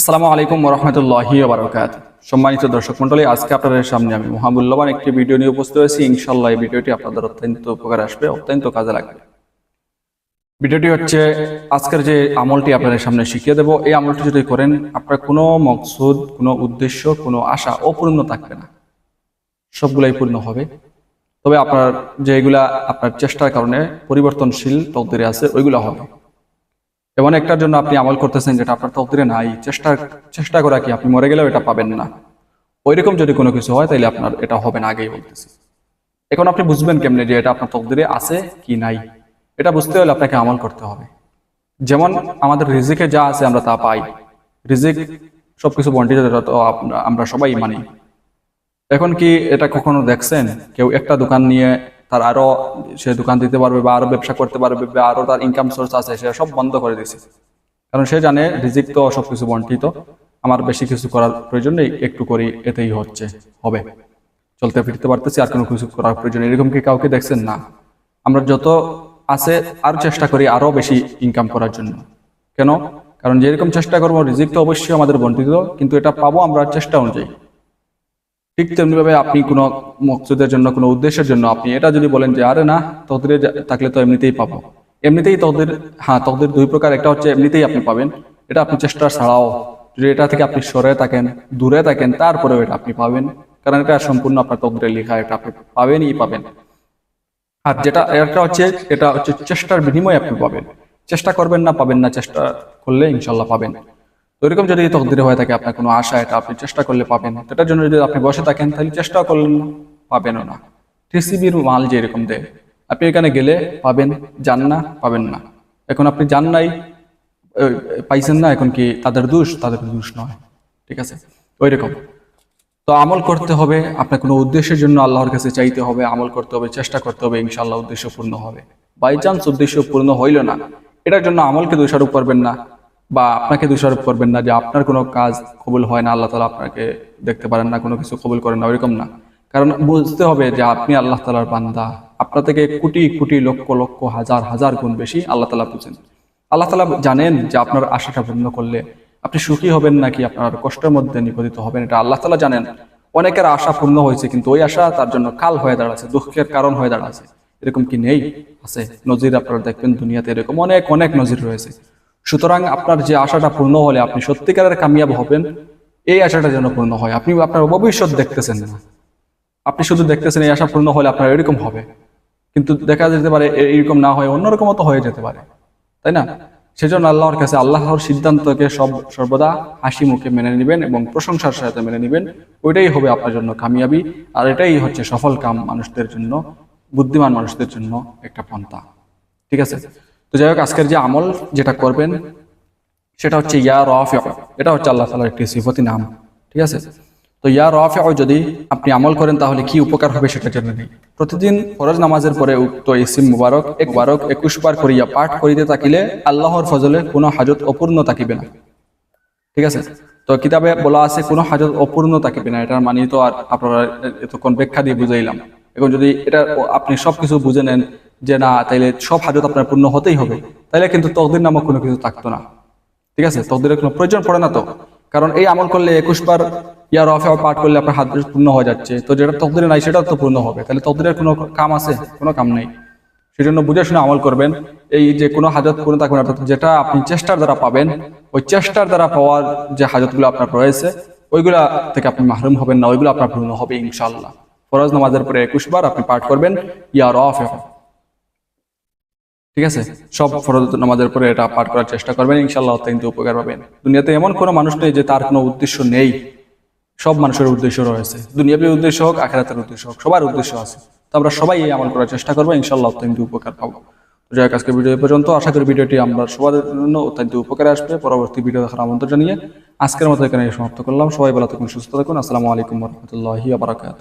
আসসালামু আলাইকুম রহমতুল্লাহি বারকাত সম্মানিত দর্শক মন্ডলী আজকে আপনাদের সামনে আমি মহামূল্যবান একটি ভিডিও নিয়ে উপস্থিত হয়েছি। ইনশাল্লাহ এই ভিডিওটি আপনাদের অত্যন্ত উপকার আসবে, অত্যন্ত কাজে লাগবে। ভিডিওটি হচ্ছে, আজকের যে আমলটি আপনাদের সামনে শিখিয়ে দেব, এই আমলটি যদি করেন, আপনার কোনো মকসুদ, কোনো উদ্দেশ্য, কোনো আশা অপূর্ণ থাকবে না। সবগুলাই পূর্ণ হবে। তবে আপনার যেগুলা আপনার চেষ্টার কারণে পরিবর্তনশীল তকদিরে আছে, ওইগুলো হবে। এমন একটার জন্য আপনি আমল করতেছেন যেটা আপনার তকদিরে নাই, চেষ্টা চেষ্টা করা কি আপনি মরে গেলেও এটা পাবেন না? ওইরকম যদি কোনো কিছু হয় তাহলে আপনার এটা হবে না আগেই বলতেছি। এখন আপনি বুঝবেন কেমনে যে এটা আপনার তকদিরে আছে কি নাই? এটা বুঝতে হলে আপনাকে আমল করতে হবে। যেমন আমাদের রিজিকে যা আছে আমরা তা পাই। রিজিক সবকিছু বন্টিত আমরা সবাই মানি। এখন কি এটা কখনো দেখছেন? কেউ একটা দোকান নিয়ে তার আরও সে দোকান দিতে পারবে বা আরও ব্যবসা করতে পারবে বা আরও তার ইনকাম সোর্স আছে, সে সব বন্ধ করে দিছে। কারণ সে জানে রিজিক তো সবকিছু বন্টিত, আমার বেশি কিছু করার প্রয়োজন নেই, একটু করি, এতেই হচ্ছে, হবে। চলতে ফিরতে পারতেছি, আর কোনো কিছু করার প্রয়োজন এরকম কি কাউকে দেখছেন? না। আমরা যত আছে, আরও চেষ্টা করি আরও বেশি ইনকাম করার জন্য। কেন? কারণ যেরকম চেষ্টা করব, রিজিক তো অবশ্যই আমাদের বন্টিত, কিন্তু এটা পাবো আমরা চেষ্টা অনুযায়ী। ঠিক তেমনিভাবে আপনি কোনো মকসুদের জন্য, কোনো উদ্দেশ্যের জন্য আপনি এটা যদি বলেন যে, আরে না তকদিরে থাকলে তো এমনিতেই পাবো। এমনিতেই তকদির হ্যাঁ তকদির দুই প্রকার, একটা হচ্ছে এমনিতেই আপনি পাবেন, এটা আপনি চেষ্টা ছাড়াও যদি এটা থেকে আপনি সরে থাকেন, দূরে থাকেন, তারপরেও এটা আপনি পাবেন। কারণ এটা সম্পূর্ণ আপনার তকদিরে লেখা, এটা আপনি পাবেনই পাবেন। আর যেটা, একটা হচ্ছে, এটা হচ্ছে চেষ্টার বিনিময়ে আপনি পাবেন। চেষ্টা করবেন না, পাবেন না, চেষ্টা করলে ইনশাল্লাহ পাবেন। এরকম যদি তকদিরে হয়ে থাকে আপনার কোনো আশা, এটা আপনি চেষ্টা করলে পাবেন এটার জন্য যদি আপনি বসে থাকেন, তাহলে চেষ্টা করলেন না পাবেনও না। টিসিবির মাল যে এরকম দেয়, আপনি এখানে গেলে পাবেন, যান না, পাবেন না। এখন আপনি যান নাই পাইছেন না, এখন কি তাদের দোষ? তাদের দোষ নয়। ঠিক আছে? ওই রকম তো আমল করতে হবে, আপনার কোনো উদ্দেশ্যের জন্য আল্লাহর কাছে চাইতে হবে, আমল করতে হবে, চেষ্টা করতে হবে, ইনশাআল্লাহ উদ্দেশ্য পূর্ণ হবে। বাই চান্স উদ্দেশ্য পূর্ণ হইল না। এটার জন্য আমলকে দোষারোপ করবেন না। বা আপনাকে দোষারোপ করবেন না যে আপনার কোনো কাজ কবুল হয় না, আল্লাহ তালা আপনাকে দেখতে পারেন না, কোনো কিছু কবুল করেন না, ওইরকম না। কারণ বুঝতে হবে যে আপনি আল্লাহ তালার বান্দা। আপনার থেকে কোটি কোটি লক্ষ লক্ষ হাজার হাজার গুণ বেশি আল্লাহ তালা বুঝেন। আল্লাহ তালা জানেন যে আপনার আশাটা পূর্ণ করলে আপনি সুখী হবেন নাকি আপনার কষ্টের মধ্যে নিপতিত হবেন, এটা আল্লাহ তালা জানেন। অনেকের আশা পূর্ণ হয়েছে, কিন্তু ওই আশা তার জন্য কাল হয়ে দাঁড়াচ্ছে, দুঃখের কারণ হয়ে দাঁড়াচ্ছে। এরকম কি নেই? আছে নজির, আপনারা দেখবেন দুনিয়াতে এরকম অনেক অনেক নজির রয়েছে। সুতরাং আপনার যে আশাটা পূর্ণ হলে আপনি সত্যিকারের কামিয়াব হবেন, এই আশাটা যেন পূর্ণ হয়। আপনি আপনার ভবিষ্যৎ দেখতেছেন না। আপনি শুধু দেখতেছেন এই আশা পূর্ণ হলে আপনার এরকম হবে। কিন্তু দেখা যেতে পারে এইরকম না হয় অন্যরকমও তো হয়ে যেতে পারে। তাই না? সেজন্য আল্লাহর কাছে আল্লাহর সিদ্ধান্তকে সব সর্বদা হাসি মুখে মেনে নেবেন এবং প্রশংসার সাথে মেনে নেবেন। ওইটাই হবে আপনার জন্য কামিয়াবি। আর এটাই হচ্ছে সফল কাম মানুষদের জন্য, বুদ্ধিমান মানুষদের জন্য একটা পন্থা। ঠিক আছে? যাই হোক, আজকের যে আমল যেটা করবেন, সেটা হচ্ছে ইয়া রফিয়া এটা হচ্ছে আল্লাহ তালার একটি সিফতি নাম, ঠিক আছে? তো ইয়া রফিয়া যদি আপনি আমল করেন, তাহলে কি উপকার হবে সেটা জেনে নেই। প্রতিদিন ফরজ নামাজের পরে উক্ত ইসিম মুবারক এক বারক একুশ বার করিয়া পাঠ করিতে থাকিলে আল্লাহর ফজলে কোনো হাজত অপূর্ণ থাকিবে না। ঠিক আছে? তো কিতাবে বলা আছে, কোনো হাজত অপূর্ণ থাকিবে না। এটার মানে তো আর আপনারা এতক্ষণ ব্যাখ্যা দিয়ে বুঝাইলাম। এখন যদি এটা আপনি সবকিছু বুঝে নেন যে না, তাইলে সব হাজত আপনার পূর্ণ হতেই হবে। তাইলে কিন্তু তকদির নামক কোনো কিছু থাকতো না। ঠিক আছে? তকদিরের কোনো প্রয়োজন পড়ে না তো? কারণ এই আমল করলে একুশ বার ইয়ার অফে পাঠ করলে আপনার হাত পূর্ণ হয়ে যাচ্ছে। তো যেটা তকদিরে নাই, সেটাও তো পূর্ণ হবে। তাহলে তকদিরের কোনো কাম আছে? কোনো কাম নেই। সেজন্য বুঝে শুনে আমল করবেন। এই যে কোনো হাজত পূর্ণ থাকবে না যেটা আপনি চেষ্টার দ্বারা পাবেন, ওই চেষ্টার দ্বারা পাওয়ার যে হাজতগুলো আপনার রয়েছে, ওইগুলা থেকে আপনি মাহরুম হবেন না, ওইগুলো আপনার পূর্ণ হবে ইনশাল্লাহ ফরজ নামাজের পরে একুশ বার আপনি পাঠ করবেন ইয়ার অফ ঠিক আছে? সব ফরজ নামাজের পরে এটা পাঠ করার চেষ্টা করবেন ইনশাল্লাহ অত্যন্ত উপকার পাবেন। দুনিয়াতে এমন কোনো মানুষ নেই যে তার কোনো উদ্দেশ্য নেই। সব মানুষের উদ্দেশ্য রয়েছে। দুনিয়াবী উদ্দেশ্য হোক, আখেরাতের উদ্দেশ্য হোক, সবার উদ্দেশ্য আছে। তো আমরা সবাই এই আমল করার চেষ্টা করব ইনশাল্লাহ অত্যন্ত উপকার পাবো। তো যাই আজকে ভিডিও পর্যন্ত। আশা করি ভিডিওটি আমরা সবার জন্য অত্যন্ত উপকারে আসবে। পরবর্তী ভিডিও দেখার আমন্ত্রণ জানিয়ে আজকের মতো এখানে সমাপ্ত করলাম। সবাই ভালো থাকুন, সুস্থ থাকুন। আসসালামু আলাইকুম রহমতুল্লাহি আবরাকাত